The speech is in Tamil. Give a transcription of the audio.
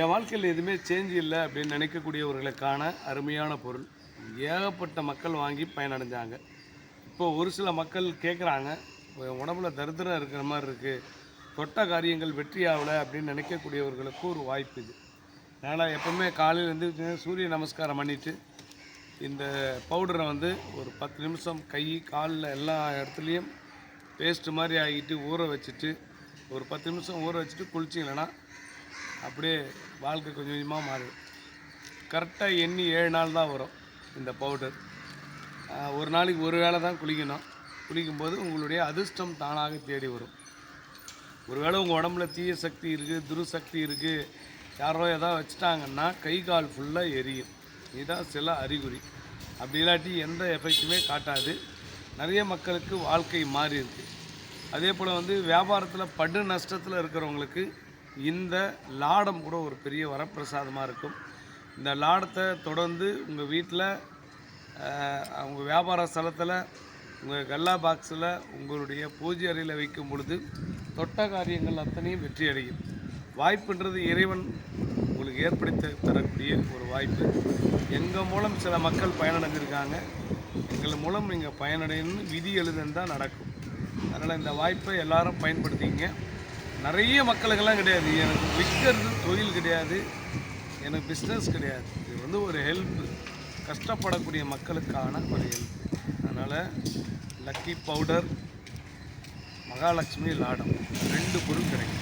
என் வாழ்க்கையில் எதுவுமே சேஞ்ச் இல்லை அப்படின்னு நினைக்கக்கூடியவர்களுக்கான அருமையான பொருள். ஏகப்பட்ட மக்கள் வாங்கி பயனடைஞ்சாங்க. இப்போ ஒரு சில மக்கள் கேட்குறாங்க உடம்புல தரித்திரம் இருக்கிற மாதிரி இருக்குது தொட்ட காரியங்கள் வெற்றி ஆகலை அப்படின்னு நினைக்கக்கூடியவர்களுக்கு ஒரு வாய்ப்பு இது. அதனால் எப்போவுமே காலையில் இருந்து சூரிய நமஸ்காரம் பண்ணிவிட்டு இந்த பவுடரை வந்து ஒரு பத்து நிமிஷம் கை காலில் எல்லா இடத்துலையும் பேஸ்ட்டு மாதிரி ஆகிட்டு ஊற வச்சுட்டு ஒரு பத்து நிமிஷம் ஊற வச்சுட்டு குளிச்சிங்கன்னா அப்படியே வாழ்க்கை கொஞ்சம் கொஞ்சமாக மாறிடும் கரெக்டாக எண்ணி ஏழு நாள் தான் வரும் இந்த பவுடர். ஒரு நாளைக்கு ஒரு வேளை தான் குளிக்கணும். குளிக்கும்போது உங்களுடைய அதிர்ஷ்டம் தானாக தேடி வரும். ஒருவேளை உங்கள் உடம்புல தீய சக்தி இருக்குது துருசக்தி இருக்குது யாரோ எதாவது வச்சுட்டாங்கன்னா கை கால் ஃபுல்லாக எரியும். இதுதான் சில அறிகுறி. அப்படி இல்லாட்டி எந்த எஃபெக்ட்டுமே காட்டாது. நிறைய மக்களுக்கு வாழ்க்கை மாறி இருக்குது அதே போல் வந்து வியாபாரத்தில் படு நஷ்டத்தில் இருக்கிறவங்களுக்கு இந்த லாடம் கூட ஒரு பெரிய வரப்பிரசாதமாக இருக்கும். இந்த லாடத்தை தொடர்ந்து உங்கள் வீட்டில் உங்கள் வியாபார ஸ்தலத்தில் உங்கள் கல்லா பாக்ஸில் உங்களுடைய பூஜை அறையில் வைக்கும் பொழுது தொட்ட காரியங்கள் அத்தனையும் வெற்றி அடையும். வாய்ப்புன்றது இறைவன் உங்களுக்கு ஏற்படுத்தி தரக்கூடிய ஒரு வாய்ப்பு. எங்கள் மூலம் சில மக்கள் பயனடைஞ்சிருக்காங்க. எங்கள் மூலம் நீங்கள் பயனடையணும்னு விதி எழுதுன்னு தான் நடக்கும். அதனால் இந்த வாய்ப்பை எல்லாரும் பயன்படுத்திங்க நிறைய மக்களுக்கெல்லாம் கிடையாது. எனக்கு விற்கிறது தொழில் கிடையாது. எனக்கு பிஸ்னஸ் கிடையாது. இது வந்து ஒரு ஹெல்ப்பு கஷ்டப்படக்கூடிய மக்களுக்கான ஒரு ஹெல்ப் அதனால் லக்கி பவுடர் மகாலட்சுமி லாடம். ரெண்டு பொருள் கிடைக்கும்.